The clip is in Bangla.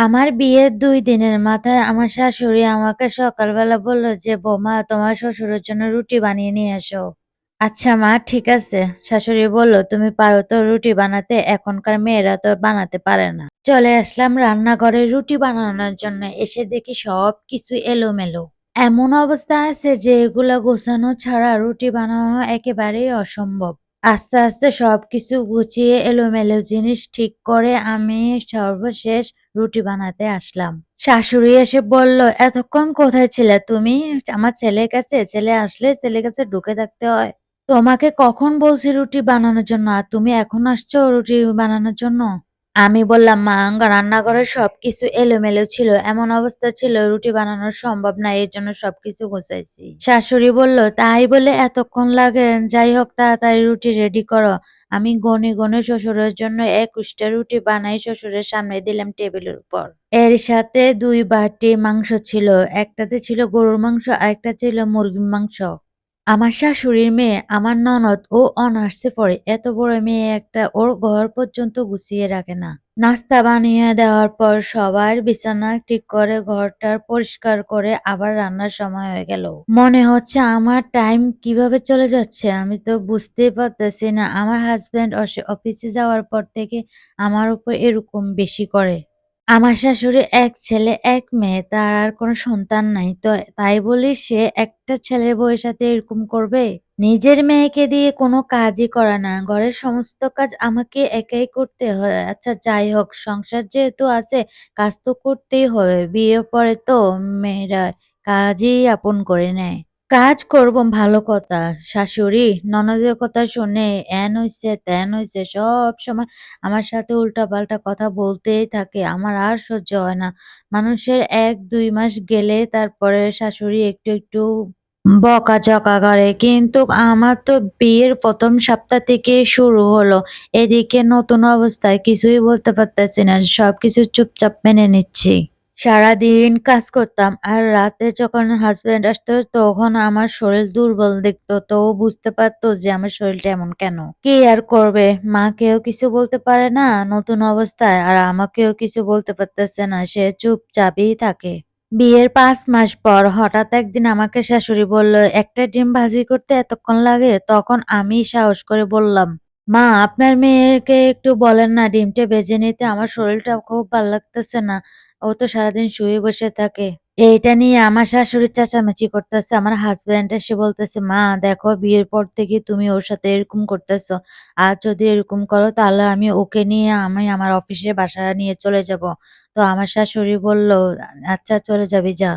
আমার বিয়ের দুই দিনের মাথায় আমার শাশুড়ি আমাকে সকালবেলা বলল যে, "বৌমা তোমার শ্বশুরের জন্য রুটি বানিয়ে নিয়ে এসো।" "আচ্ছা মা ঠিক আছে।" শাশুড়ি বলল, "তুমি পারো তো রুটি বানাতে? এখনকার মেয়েরা তো বানাতে পারে না।" চলে আসলাম রান্নাঘরে রুটি বানানোর জন্য। এসে দেখি সব সবকিছু এলোমেলো। এমন অবস্থা আছে যে এগুলা গোছানো ছাড়া রুটি বানানো একেবারেই অসম্ভব। আস্তে, আস্তে সব কিছু গুছিয়ে এলোমেলো জিনিস ঠিক করে আমি সর্বশেষ রুটি বানাতে আসলাম। শাশুড়ি এসে বলল, "এতক্ষণ কোথায় ছিলে তুমি?" "আমার ছেলের কাছে। ছেলে আসলে ছেলের কাছে ঢুকে থাকতে হয়।" "তোমাকে কখন বলছি রুটি বানানোর জন্য? আর তুমি এখন আসছো রুটি বানানোর জন্য?" আমি বললাম, "মা রান্নাঘরের সবকিছু এলোমেলো ছিল। এমন অবস্থা ছিল রুটি বানানো সম্ভব না। এর জন্য সবকিছু গুছাইছি।" শাশুড়ি বলল, "তাই বলে এতক্ষণ লাগে? যাই হোক তাড়াতাড়ি রুটি রেডি করো।" আমি গনে, গনে শ্বশুরের জন্য ২১ টা রুটি বানাই শ্বশুরের সামনে দিলাম টেবিলের উপর। এর সাথে দুই বাটি মাংস ছিল। একটাতে ছিল গরুর মাংস, আরেকটা ছিল মুরগির মাংস। আমার শাশুড়ির মেয়ে, আমার ননদ, ও অনার্সে পড়ে। এত বড় মেয়ে একটা ওর ঘর পর্যন্ত গুছিয়ে রাখে না। নাস্তা বানিয়ে দেওয়ার পর সবার বিছানা ঠিক করে ঘরটার পরিষ্কার করে আবার রান্নার সময় হয়ে গেল। মনে হচ্ছে আমার টাইম কীভাবে চলে যাচ্ছে আমি তো বুঝতেই পারতেছি না। আমার হাসব্যান্ড অফিসে যাওয়ার পর থেকে আমার উপর এরকম বেশি করে। আমার শাশুড়ি এক ছেলে, এক মেয়ে। তার আর কোনো সন্তান নাই। তো তাই বলি সে একটা ছেলের বউয়ের সাথে এরকম করবে? নিজের মেয়েকে দিয়ে কোনো কাজই করে না। ঘরের সমস্ত কাজ আমাকে একাই করতে হয়। আচ্ছা যাই হোক সংসার যেহেতু আছে কাজ তো করতেই হবে। বিয়ের পরে তো মেয়েরা কাজই আপন করে নেয়। কাজ করব ভালো কথা। শাশুড়ি ননদের কথা শুনে এন হইছে, তেন হইছে সবসময় আমার সাথে উল্টাপাল্টা কথা বলতেই থাকে। আমার আর সহ্য হয় না। মানুষের ১-২ মাস গেলে তারপরে শাশুড়ি একটু, একটু বকাঝকা করে। কিন্তু আমার তো বিয়ের প্রথম সপ্তাহ থেকে শুরু হলো। এদিকে নতুন অবস্থায় কিছুই বলতে পারতেছি না। সবকিছু চুপচাপ মেনে নিচ্ছি। সারাদিন কাজ করতাম আর রাতে যখন হাজব্যান্ড আসতো তখন আমার শরীর দুর্বল দেখতো তো ও বুঝতে পারতো যে আমার শরীরটা এমন কেন। কি আর করবে মাকেও কিছু বলতে পারে না নতুন অবস্থায় আর আমাকেও কিছু বলতে পারতেছে না সে চুপচাপই থাকে। বিয়ের পাঁচ মাস পর হঠাৎ একদিন আমাকে শাশুড়ি বলল, "একটা ডিম ভাজি করতে এতক্ষণ লাগে?" তখন আমি সাহস করে বললাম, "মা আপনার মেয়েকে একটু বলেন না ডিমটা ভেজে নিতে আমার শরীরটা খুব ভালো লাগতেছে না। ও তো সারাদিন শুয়ে বসে থাকে।" এইটা নিয়ে আমার শাশুড়ি চাচামেচি করতেছে। আমার হাজব্যান্ড এসে বলতেছে, "মা দেখো বিয়ের পর থেকে তুমি ওর সাথে এরকম করতেছো। আর যদি এরকম করো তাহলে আমি ওকে নিয়ে আমি আমার অফিসের বাসা নিয়ে চলে যাব।" তো আমার শাশুড়ি বলল, "আচ্ছা চলে যাবি যা।"